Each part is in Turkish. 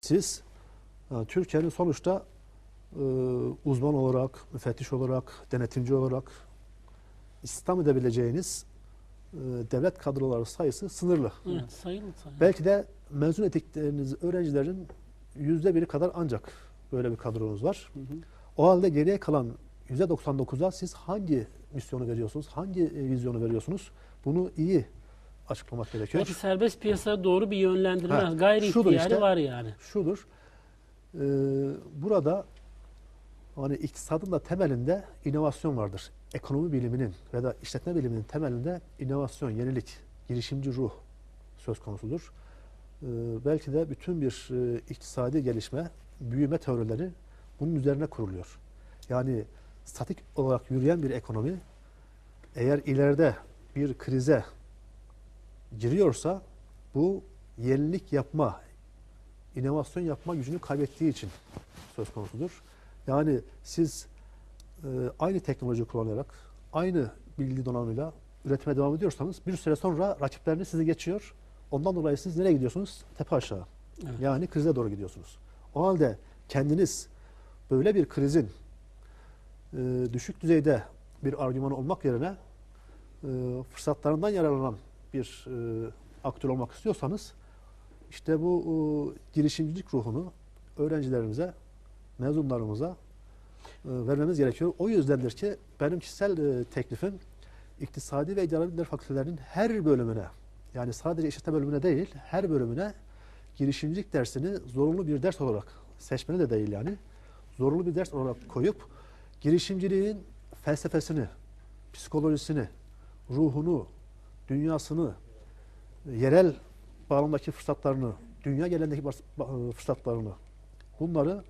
Siz e, Türkiye'nin sonuçta e, uzman olarak, müfettiş olarak, denetimci olarak istihdam edebileceğiniz e, devlet kadroları sayısı sınırlı. Evet, sayılı sayılı. Belki de mezun ettikleriniz öğrencilerin yüzde biri kadar ancak böyle bir kadronuz var. Hı hı. O halde geriye kalan yüzde 99'a siz hangi misyonu veriyorsunuz, hangi vizyonu veriyorsunuz? Bunu iyi açıklamak gerekiyor. Belki serbest piyasaya doğru bir yönlendirme, Ha, gayri şudur ihtiyari işte. var yani. şudur. e, burada hani iktisadın da temelinde inovasyon vardır. Ekonomi biliminin ve da işletme biliminin temelinde inovasyon, yenilik, girişimci ruh söz konusudur. E, belki de bütün bir e, iktisadi gelişme, büyüme teorileri bunun üzerine kuruluyor. Yani statik olarak yürüyen bir ekonomi eğer ileride bir krize giriyorsa bu yenilik yapma, inovasyon yapma gücünü kaybettiği için söz konusudur. Yani siz e, aynı teknoloji kullanarak, aynı bilgi donanımıyla üretime devam ediyorsanız bir süre sonra rakipleriniz sizi geçiyor. Ondan dolayı siz nereye gidiyorsunuz? Tepe aşağı. Evet. Yani krize doğru gidiyorsunuz. O halde kendiniz böyle bir krizin e, düşük düzeyde bir argüman olmak yerine e, fırsatlarından yararlanan bir e, aktör olmak istiyorsanız işte bu e, girişimcilik ruhunu öğrencilerimize, mezunlarımıza e, vermemiz gerekiyor. O yüzdendir ki benim kişisel e, teklifim İktisadi ve İdari Bilimler Fakültelerinin her bölümüne yani sadece işletme bölümüne değil her bölümüne girişimcilik dersini zorunlu bir ders olarak seçmeni de değil yani zorunlu bir ders olarak koyup girişimciliğin felsefesini, psikolojisini, ruhunu, dünyasını, yerel bağlamdaki fırsatlarını, dünya genelindeki ba- fırsatlarını bunları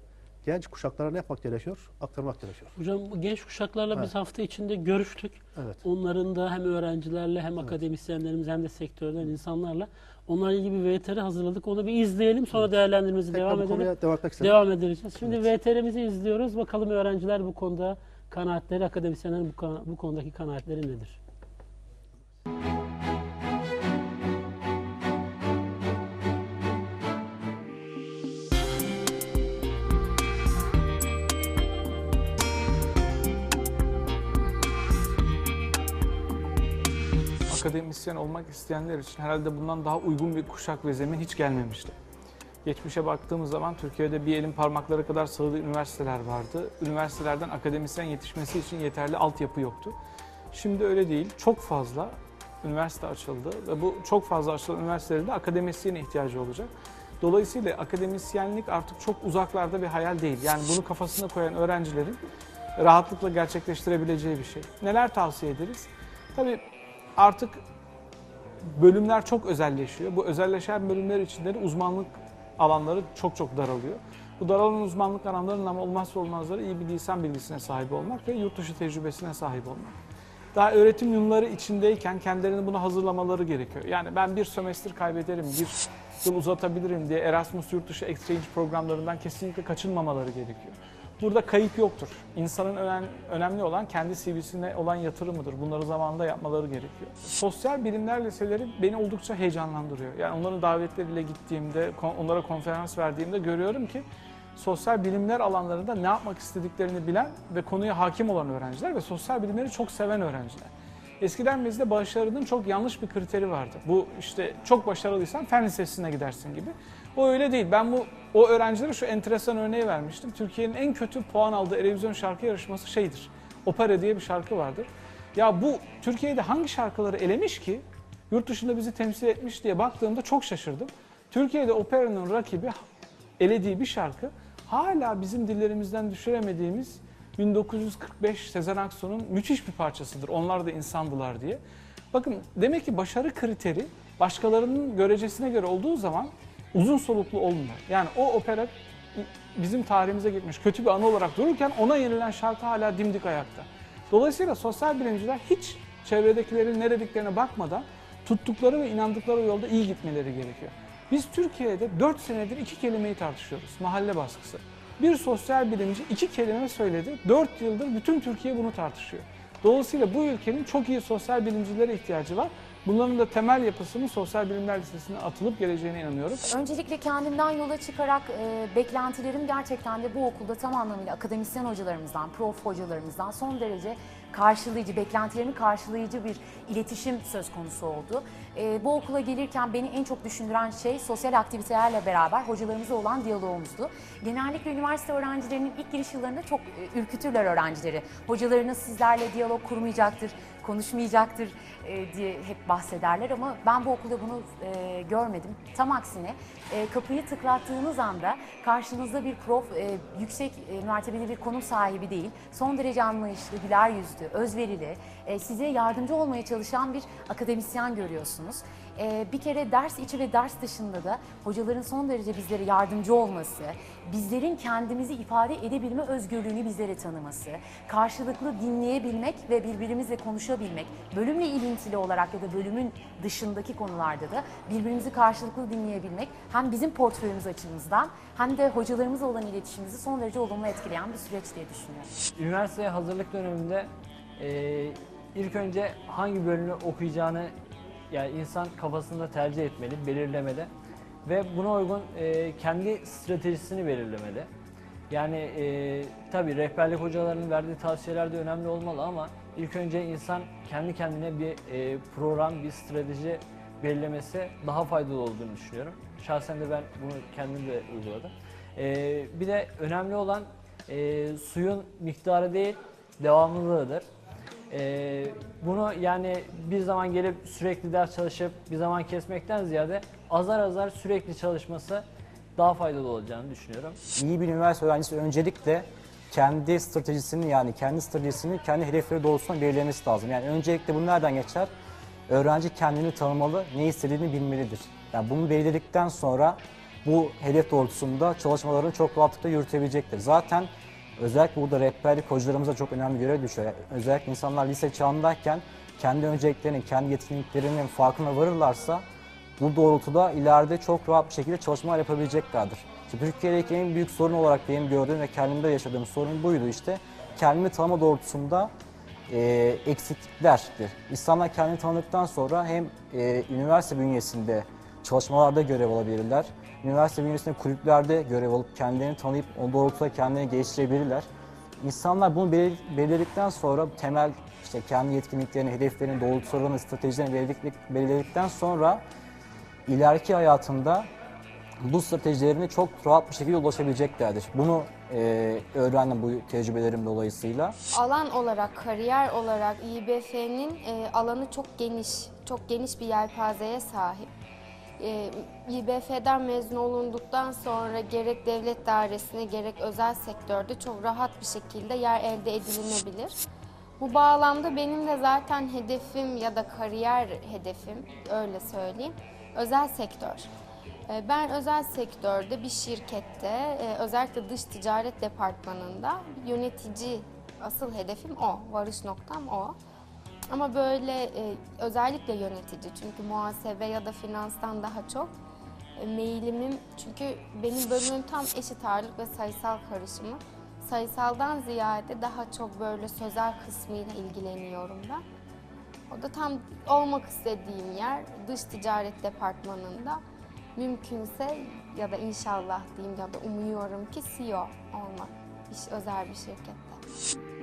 genç kuşaklara ne yapmak gerekiyor? Aktarmak gerekiyor. Hocam bu genç kuşaklarla biz Evet. hafta içinde görüştük. Evet. Onların da hem öğrencilerle hem akademisyenlerimiz hem de sektörden insanlarla onlarla ilgili bir VTR hazırladık. Onu bir izleyelim sonra değerlendirmemizi Tekrar devam edelim. devam. Devam edeceğiz. Şimdi Evet. VTR'mizi izliyoruz. Bakalım öğrenciler bu konuda kanaatleri, akademisyenlerin bu, bu konudaki kanaatleri nedir? Akademisyen olmak isteyenler için herhalde bundan daha uygun bir kuşak ve zemin hiç gelmemişti. Geçmişe baktığımız zaman Türkiye'de bir elin parmakları kadar sayılı üniversiteler vardı. Üniversitelerden akademisyen yetişmesi için yeterli altyapı yoktu. Şimdi öyle değil. Çok fazla üniversite açıldı ve bu çok fazla açılan üniversitelerin de akademisyene ihtiyacı olacak. Dolayısıyla akademisyenlik artık çok uzaklarda bir hayal değil. Yani bunu kafasına koyan öğrencilerin rahatlıkla gerçekleştirebileceği bir şey. Neler tavsiye ederiz? Tabii artık bölümler çok özelleşiyor. Bu özelleşen bölümler içinde de uzmanlık alanları çok çok daralıyor. Bu daralan uzmanlık alanlarının ama olmazsa olmazları iyi bir lisan bilgisine sahip olmak ve yurt dışı tecrübesine sahip olmak. Daha öğretim yılları içindeyken kendilerini buna hazırlamaları gerekiyor. Yani ben bir sömestr kaybederim, bir yıl uzatabilirim diye Erasmus yurt dışı exchange programlarından kesinlikle kaçınmamaları gerekiyor. Burada kayıp yoktur. İnsanın önem, önemli olan kendi CV'sine olan yatırımıdır. Bunları zamanında yapmaları gerekiyor. Sosyal bilimler liseleri beni oldukça heyecanlandırıyor. Yani onların davetleriyle gittiğimde, onlara konferans verdiğimde görüyorum ki sosyal bilimler alanlarında ne yapmak istediklerini bilen ve konuya hakim olan öğrenciler ve sosyal bilimleri çok seven öğrenciler. Eskiden bizde başarının çok yanlış bir kriteri vardı. Bu işte çok başarılıysan fen lisesine gidersin gibi. O öyle değil. Ben bu o öğrencilere şu enteresan örneği vermiştim. Türkiye'nin en kötü puan aldığı televizyon şarkı yarışması şeydir. Opera diye bir şarkı vardır. Ya bu Türkiye'de hangi şarkıları elemiş ki yurt dışında bizi temsil etmiş diye baktığımda çok şaşırdım. Türkiye'de operanın rakibi elediği bir şarkı hala bizim dillerimizden düşüremediğimiz 1945 Sezen Aksu'nun müthiş bir parçasıdır. Onlar da insandılar diye. Bakın demek ki başarı kriteri başkalarının görecesine göre olduğu zaman uzun soluklu olmuyor. Yani o opera bizim tarihimize gitmiş kötü bir anı olarak dururken ona yenilen şarkı hala dimdik ayakta. Dolayısıyla sosyal bilimciler hiç çevredekilerin ne dediklerine bakmadan tuttukları ve inandıkları yolda iyi gitmeleri gerekiyor. Biz Türkiye'de 4 senedir iki kelimeyi tartışıyoruz. Mahalle baskısı. Bir sosyal bilimci iki kelime söyledi. 4 yıldır bütün Türkiye bunu tartışıyor. Dolayısıyla bu ülkenin çok iyi sosyal bilimcilere ihtiyacı var. Bunların da temel yapısının sosyal bilimler listesine atılıp geleceğine inanıyorum. Öncelikle kendimden yola çıkarak e, beklentilerim gerçekten de bu okulda tam anlamıyla akademisyen hocalarımızdan, prof hocalarımızdan son derece karşılayıcı, beklentilerimi karşılayıcı bir iletişim söz konusu oldu. E, bu okula gelirken beni en çok düşündüren şey sosyal aktivitelerle beraber hocalarımızla olan diyalogumuzdu. Genellikle üniversite öğrencilerinin ilk giriş yıllarında çok e, ürkütürler öğrencileri. Hocalarınız sizlerle diyalog kurmayacaktır, konuşmayacaktır e, diye hep bahsederler ama ben bu okulda bunu e, görmedim. Tam aksine e, kapıyı tıklattığınız anda karşınızda bir prof, e, yüksek e, mertebeli bir konum sahibi değil, son derece anlayışlı, güler yüzlü, özverili, e, size yardımcı olmaya çalışan bir akademisyen görüyorsunuz. E, bir kere ders içi ve ders dışında da hocaların son derece bizlere yardımcı olması, bizlerin kendimizi ifade edebilme özgürlüğünü bizlere tanıması, karşılıklı dinleyebilmek ve birbirimizle konuşabilmek, bölümle ilintili olarak ya da bölümün dışındaki konularda da birbirimizi karşılıklı dinleyebilmek hem bizim portföyümüz açımızdan hem de hocalarımızla olan iletişimimizi son derece olumlu etkileyen bir süreç diye düşünüyorum. Üniversiteye hazırlık döneminde e, ilk önce hangi bölümü okuyacağını yani insan kafasında tercih etmeli, belirlemeli ve buna uygun e, kendi stratejisini belirlemeli. Yani e, tabii rehberlik hocalarının verdiği tavsiyeler de önemli olmalı ama ilk önce insan kendi kendine bir e, program, bir strateji belirlemesi daha faydalı olduğunu düşünüyorum. Şahsen de ben bunu kendim de uyguladım. E, bir de önemli olan e, suyun miktarı değil, devamlılığıdır. E, bunu yani bir zaman gelip sürekli ders çalışıp bir zaman kesmekten ziyade azar azar sürekli çalışması daha faydalı olacağını düşünüyorum. İyi bir üniversite öğrencisi öncelikle kendi stratejisini yani kendi stratejisini kendi hedefleri doğrultusunda belirlemesi lazım. Yani öncelikle bu nereden geçer? Öğrenci kendini tanımalı, ne istediğini bilmelidir. Yani bunu belirledikten sonra bu hedef doğrultusunda çalışmalarını çok rahatlıkla yürütebilecektir. Zaten özellikle burada rehberlik hocalarımıza çok önemli görev düşüyor. Özellikle insanlar lise çağındayken kendi önceliklerinin, kendi yetkinliklerinin farkına varırlarsa bu doğrultuda ileride çok rahat bir şekilde çalışmalar yapabileceklerdir. İşte Türkiye'deki en büyük sorun olarak benim gördüğüm ve kendimde yaşadığım sorun buydu işte. Kendimi tanıma doğrultusunda e, eksikliklerdir. İnsanlar kendini tanıdıktan sonra hem e, üniversite bünyesinde çalışmalarda görev alabilirler. Üniversite bünyesinde kulüplerde görev alıp kendilerini tanıyıp o doğrultuda kendilerini geliştirebilirler. İnsanlar bunu belir- belirledikten sonra temel işte kendi yetkinliklerini, hedeflerini, doğrultularını, stratejilerini belirledik- belirledikten sonra ileriki hayatında bu stratejilerini çok rahat bir şekilde ulaşabileceklerdir. Bunu e, öğrendim bu tecrübelerim dolayısıyla. Alan olarak, kariyer olarak İBF'nin e, alanı çok geniş, çok geniş bir yelpazeye sahip. E, İBF'den mezun olunduktan sonra gerek devlet dairesine gerek özel sektörde çok rahat bir şekilde yer elde edilebilir. Bu bağlamda benim de zaten hedefim ya da kariyer hedefim öyle söyleyeyim özel sektör. E, Ben özel sektörde bir şirkette e, özellikle dış ticaret departmanında yönetici asıl hedefim o, varış noktam o. Ama böyle e, özellikle yönetici çünkü muhasebe ya da finanstan daha çok e, meyilimim çünkü benim bölümüm tam eşit ağırlık ve sayısal karışımı. Sayısaldan ziyade daha çok böyle sözel kısmıyla ilgileniyorum ben. O da tam olmak istediğim yer dış ticaret departmanında mümkünse ya da inşallah diyeyim ya da umuyorum ki CEO olmak iş özel bir şirkette.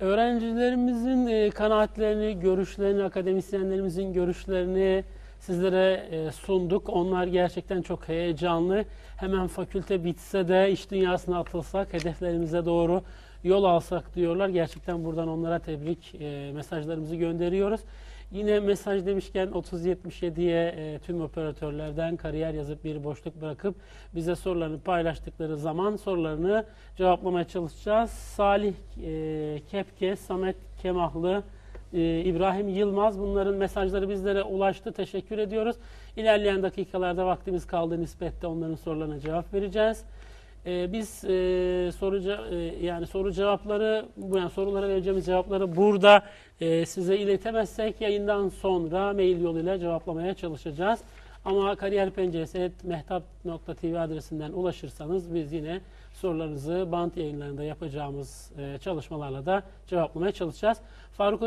Öğrencilerimizin e, kanaatlerini, görüşlerini, akademisyenlerimizin görüşlerini sizlere e, sunduk. Onlar gerçekten çok heyecanlı. Hemen fakülte bitse de iş dünyasına atılsak, hedeflerimize doğru yol alsak diyorlar. Gerçekten buradan onlara tebrik e, mesajlarımızı gönderiyoruz. Yine mesaj demişken 3077'ye e, tüm operatörlerden kariyer yazıp bir boşluk bırakıp bize sorularını paylaştıkları zaman sorularını cevaplamaya çalışacağız. Salih e, Kepke, Samet Kemahlı, e, İbrahim Yılmaz bunların mesajları bizlere ulaştı. Teşekkür ediyoruz. İlerleyen dakikalarda vaktimiz kaldığı nispette onların sorularına cevap vereceğiz. E, biz e, soru e, yani soru cevapları yani sorulara vereceğimiz cevapları burada e, size iletemezsek yayından sonra mail yoluyla cevaplamaya çalışacağız. Ama kariyer penceresi mehtap.tv adresinden ulaşırsanız biz yine sorularınızı bant yayınlarında yapacağımız e, çalışmalarla da cevaplamaya çalışacağız. Faruk